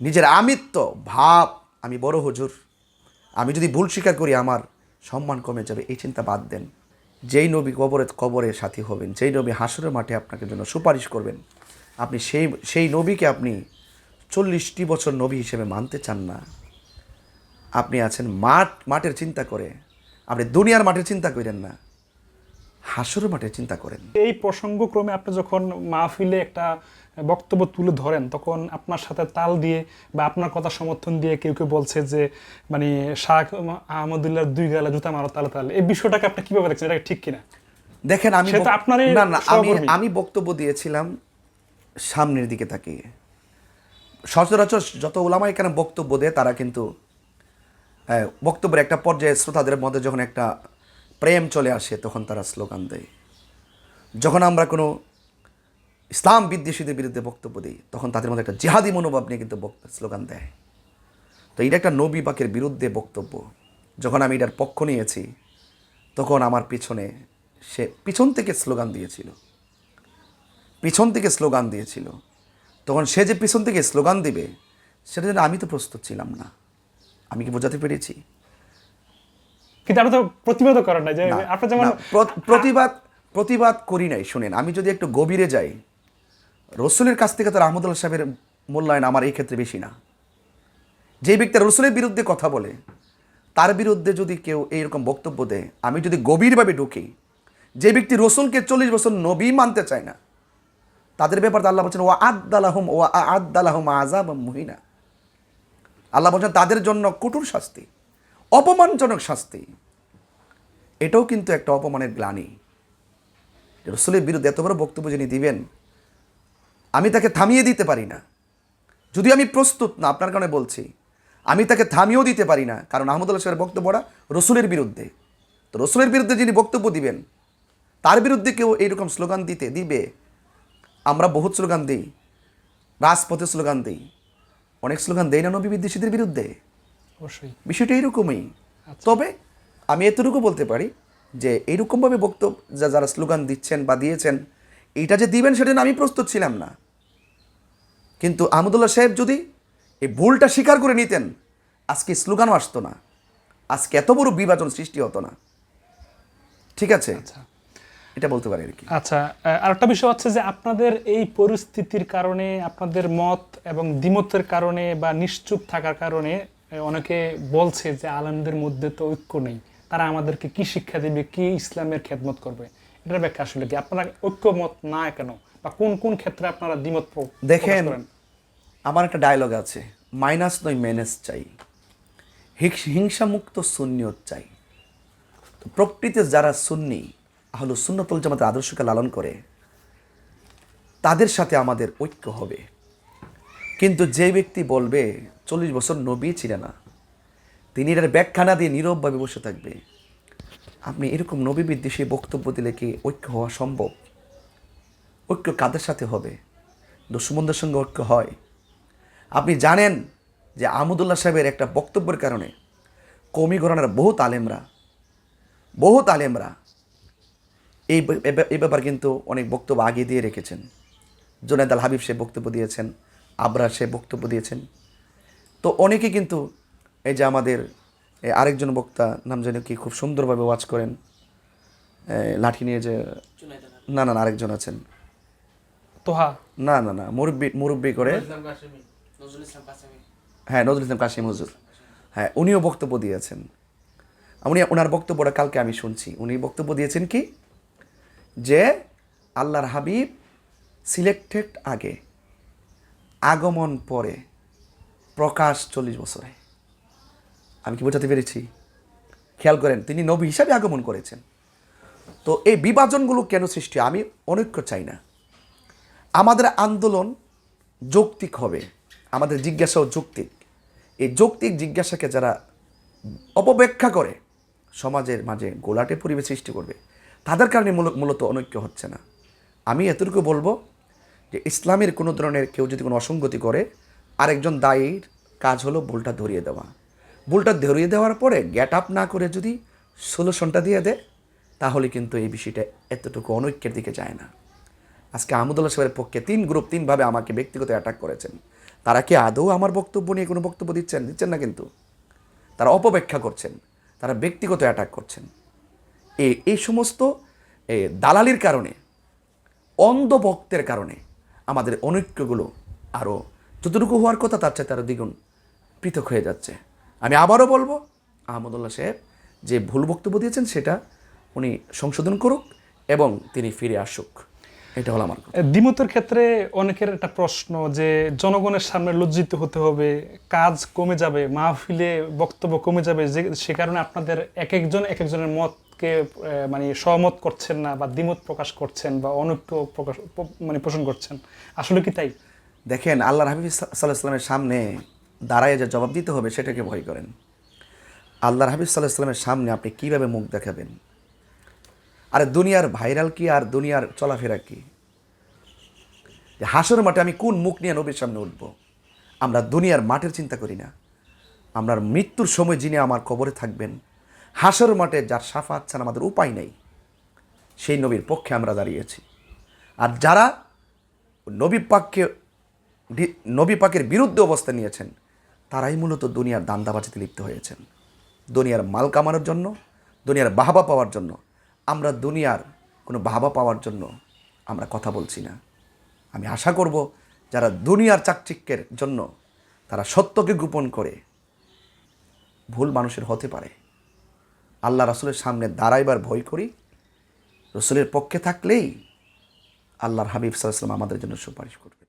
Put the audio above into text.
নিজের আমিত্ব, ভাব, আমি বড় হুজুর। আমি যদি ভুল স্বীকার করি, আমার সম্মান কমে যাবে, এই চিন্তা বাদ দেন। যেই নবী কবরে কবরে সাথী হবেন, যেই নবী হাসরের মাঠে আপনাকে জন্য সুপারিশ করবেন, আপনি সেই সেই নবীকে আপনি চল্লিশটি বছর নবী হিসেবে মানতে চান না। আপনি আছেন মাঠ মাঠের চিন্তা করে। আপনি দুনিয়ার মাঠের চিন্তা করেন না। হাসরের মাঠের চিন্তা করেন। এই প্রসঙ্গক্রমে আপনি যখন মাহফিলে একটা বক্তব্য তুলে ধরেন তখন আপনার সাথে তাল দিয়ে বা আপনার কথা সমর্থন দিয়ে কেউ কেউ বলছে যে মানে শাহ আহমদুল্লাহ দুই গালা জুতা মারো তালে তালে। এই বিষয়টাকে আপনি কীভাবে দেখছেন? এটা ঠিক কিনা? দেখেন আমি না না আমি আমি বক্তব্য দিয়েছিলাম সামনের দিকে তাকিয়ে। সচরাচর যত ওলামা এখানে বক্তব্য দেয় তারা কিন্তু হ্যাঁ, বক্তব্যের একটা পর্যায়ে শ্রোতাদের মধ্যে যখন একটা প্রেম চলে আসে, তখন তারা স্লোগান দেয়। যখন আমরা কোনো ইসলাম বিদ্বেষীদের বিরুদ্ধে বক্তব্য দিই, তখন তাদের মধ্যে একটা জিহাদি মনোভাব নিয়ে কিন্তু স্লোগান দেয়। তো এটা একটা নবী বাকের বিরুদ্ধে বক্তব্য। যখন আমি এটার পক্ষ নিয়েছি, তখন আমার পিছনে সে পিছন থেকে স্লোগান দিয়েছিল। পিছন থেকে স্লোগান দিয়েছিল। তখন সে যে পিছন থেকে স্লোগান দিবে, সেটা জন্য আমি তো প্রস্তুত ছিলাম না। আমি কি বোঝাতে পেরেছি? কিন্তু আপনি তো প্রতিবাদও করেন না যে না, আপনি যেমন প্রতিবাদ প্রতিবাদ করি নাই শুনেন আমি যদি একটু গভীরে যাই রসুলের কাছ থেকে তো রহমদুল্লাহ সাহেবের মূল্যায়ন আমার এই ক্ষেত্রে বেশি না। যে ব্যক্তি রসুলের বিরুদ্ধে কথা বলে তার বিরুদ্ধে যদি কেউ এইরকম বক্তব্য দেয় আমি যদি গভীরভাবে ঢুকি যে ব্যক্তি রসুলকে চল্লিশ বছর নবী মানতে চায় না তাদের ব্যাপারে আল্লাহ বলছেন ও আদালাহম ও আদালাহম আজাব মুহিনা। আল্লাহ বলছেন তাদের জন্য কঠোর শাস্তি। অপমানজনক শাস্তি। এটাও কিন্তু একটা অপমানের গ্লানি। রসুলের বিরুদ্ধে এত বড় বক্তব্য যিনি দিবেন, আমি তাকে থামিয়ে দিতে পারি না। যদি আমি প্রস্তুত না, আপনার কারণে বলছি, আমি তাকে থামিয়েও দিতে পারি না, কারণ আহমদুল্লাহ সাহেবের বক্তব্যটা রসুলের বিরুদ্ধে। তো রসুলের বিরুদ্ধে যিনি বক্তব্য দিবেন, তার বিরুদ্ধে কেউ এইরকম স্লোগান দিতে দিবে? আমরা বহুত স্লোগান দিই, রাজপথে স্লোগান দিই, অনেক স্লোগান দেই না নবী বিদ্বেষীদের বিরুদ্ধে? অবশ্যই। বিষয়টা এইরকমই তবে আমি এতটুকু বলতে পারি যে এইরকমভাবে বক্তব্য যা যারা স্লোগান দিচ্ছেন বা দিয়েছেন এইটা যে দিবেন সেটা আমি প্রস্তুত ছিলাম না। কিন্তু আহমদুল্লাহ সাহেব যদি এই ভুলটা স্বীকার করে নিতেন আজকে স্লোগানও আসতো না। আজকে এত বড় বিভাজন সৃষ্টি হতো না। ঠিক আছে? আচ্ছা। এটা বলতে পারি আর কি। আচ্ছা আরেকটা বিষয় হচ্ছে যে আপনাদের এই পরিস্থিতির কারণে আপনাদের মত এবং দ্বিমতের কারণে বা নিশ্চুপ থাকার কারণে অনেকে বলছে যে আলমদের মধ্যে তো ঐক্য নেই। তারা আমাদেরকে কি শিক্ষা দেবে কি ইসলামের খেদমত করবে? এটার ব্যাখ্যা আসলে কি? আপনারা ঐক্যমত না কেন? বা কোন কোন ক্ষেত্রে আপনারা দ্বিমত দেখেন আমার একটা ডায়লগ আছে। মাইনাস নয় ম্যানেজ চাই। হিংস- হিংসামুক্ত সুন্নিয়ত চাই। তো প্রকৃতিতে যারা সুন্নি হলো সুন্নতুল জামাতের আদর্শকে লালন করে তাদের সাথে আমাদের ঐক্য হবে। কিন্তু যে ব্যক্তি বলবে, চল্লিশ বছর নবী ছিলেন না, তিনি এটার ব্যাখ্যা না দিয়ে নীরবভাবে বসে থাকবে। আপনি এরকম নবী বিদ্বেষী বক্তব্য দিলে কি ঐক্য হওয়া সম্ভব? ঐক্য কাদের সাথে হবে? দুশ্মনদের সঙ্গে ঐক্য হয়। আপনি জানেন যে আহমদুল্লাহ সাহেবের একটা বক্তব্যের কারণে কৌমি ঘরানার বহুত আলেমরা বহুত আলেমরা এই এই ব্যাপার কিন্তু অনেক বক্তব্য আগে দিয়ে রেখেছেন। জোনায়দ আল হাবিব সে বক্তব্য দিয়েছেন। আবরা সে বক্তব্য দিয়েছেন। তো অনেকে কিন্তু এই যে আমাদের এই আরেকজন বক্তা নাম যেন কি খুব সুন্দরভাবে ওয়াচ করেন। লাঠি নিয়ে যে না না না, আরেকজন আছেন। তোহা? না না না মুরব্বি মুরব্বি করে হ্যাঁ নজরুল ইসলাম কাশিম হুজুর। হ্যাঁ উনিও বক্তব্য দিয়েছেন। উনি ওনার বক্তব্যটা কালকে আমি শুনছি। উনি বক্তব্য দিয়েছেন কি? যে আল্লাহর হাবিব সিলেক্টেড আগে। আগমন পরে, প্রকাশ চল্লিশ বছরে। আমি কি বোঝাতে পেরেছি? খেয়াল করেন, তিনি নবী হিসাবে আগমন করেছেন। তো এই বিভাজনগুলো কেন সৃষ্টি? আমি অনৈক্য চাই না। আমাদের আন্দোলন যৌক্তিক হবে। আমাদের জিজ্ঞাসাও যৌক্তিক। এই যৌক্তিক জিজ্ঞাসাকে যারা অপব্যাখ্যা করে, সমাজের মাঝে গোলাটে পরিবেশ সৃষ্টি করবে, তাদের কারণে মূল- মূলত অনৈক্য হচ্ছে না। আমি এতটুকু বলব যে ইসলামের কোনো ধরনের কেউ যদি কোনো অসঙ্গতি করে, আরেকজন দায়ীর কাজ হলো ভুলটা ধরিয়ে দেওয়া। ভুলটা ধরিয়ে দেওয়ার পরে গ্যাট আপ না করে যদি সলিউশনটা দিয়ে দেয়, তাহলে কিন্তু এই বিষয়টা এতটুকু অনৈক্যের দিকে যায় না। আজকে আহমদুল্লাহ সাহেবের পক্ষে তিন গ্রুপ তিনভাবে আমাকে ব্যক্তিগত অ্যাটাক করেছেন। তারা কি আদৌ আমার বক্তব্য নিয়ে কোনো বক্তব্য দিচ্ছেন? দিচ্ছেন না কিন্তু। তারা অপব্যাখ্যা করছেন। তারা ব্যক্তিগত অ্যাটাক করছেন। এই এই সমস্ত দালালির কারণে, অন্ধভক্তের কারণে আমাদের অনৈক্যগুলো আরও যতটুকু হওয়ার কথা, তার চাইতে আরও দ্বিগুণ পৃথক হয়ে যাচ্ছে। আমি আবারও বলব, আহমদুল্লাহ সাহেব যে ভুল বক্তব্য দিয়েছেন, সেটা উনি সংশোধন করুক এবং তিনি ফিরে আসুক। এটা হলো আমার দ্বিমতের ক্ষেত্রে অনেকের একটা প্রশ্ন যে, জনগণের সামনে লজ্জিত হতে হবে, কাজ কমে যাবে, মাহফিলে বক্তব্য কমে যাবে, যে, সে কারণে আপনাদের এক একজন, এক একজনের মতকে আহ, মানে সহমত করছেন না বা দ্বিমত প্রকাশ করছেন বা অনৈক্য প্রকাশ মানে পোষণ করছেন আসলে কি তাই? দেখেন আল্লাহর হাবিব সাল্লাহ সাল্লামের সামনে দাঁড়ায় যে জবাব দিতে হবে সেটাকে ভয় করেন। আল্লাহর হাবিব সাল্লাহ সাল্লামের সামনে আপনি কীভাবে মুখ দেখাবেন? আরে দুনিয়ার ভাইরাল কি আর দুনিয়ার চলাফেরা কি? হাসর মাঠে আমি কোন মুখ নিয়ে নবীর সামনে উঠব? আমরা দুনিয়ার মাঠের চিন্তা করি না। আমরা মৃত্যুর সময় যিনি আমার কবরে থাকবেন হাসর মাঠে যার সাফাত ছাড়া আমাদের উপায় নেই, সেই নবীর পক্ষে আমরা দাঁড়িয়েছি। আর যারা নবী পাককে নবী পাকের বিরুদ্ধে অবস্থা নিয়েছেন, তারাই মূলত দুনিয়ার দান্দাবাজিতে লিপ্ত হয়েছেন। দুনিয়ার মাল কামানোর জন্য, দুনিয়ার বাহাবা পাওয়ার জন্য, আমরা দুনিয়ার কোনো বাহাবা পাওয়ার জন্য আমরা কথা বলছি না। আমি আশা করব যারা দুনিয়ার চাকচিক্যের জন্য তারা সত্যকে গোপন করে ভুল মানুষের হতে পারে। আল্লাহ রসুলের সামনে দাঁড়াইবার ভয় করি, রসুলের পক্ষে থাকলেই আল্লাহর হাবিব সাল্লাম আমাদের জন্য সুপারিশ করবে।